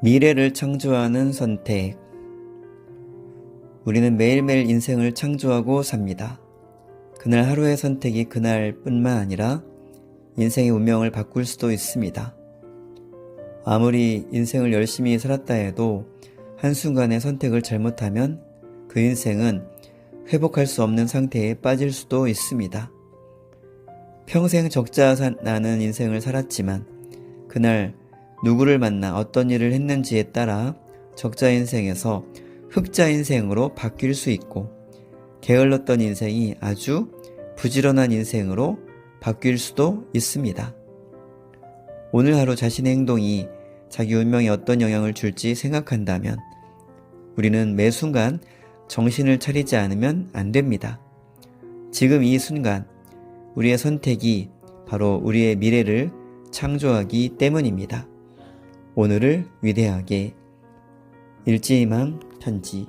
미래를 창조하는 선택. 우리는 매일매일 인생을 창조하고 삽니다. 그날 하루의 선택이 그날 뿐만 아니라 인생의 운명을 바꿀 수도 있습니다. 아무리 인생을 열심히 살았다 해도 한순간의 선택을 잘못하면 그 인생은 회복할 수 없는 상태에 빠질 수도 있습니다. 평생 적자 사- 나는 인생을 살았지만 그날 누구를 만나 어떤 일을 했는지에 따라 적자 인생에서 흑자 인생으로 바뀔 수 있고 게을렀던 인생이 아주 부지런한 인생으로 바뀔 수도 있습니다. 오늘 하루 자신의 행동이 자기 운명에 어떤 영향을 줄지 생각한다면 우리는 매 순간 정신을 차리지 않으면 안 됩니다. 지금 이 순간 우리의 선택이 바로 우리의 미래를 창조하기 때문입니다. 오늘을 위대하게. 일지희망 편지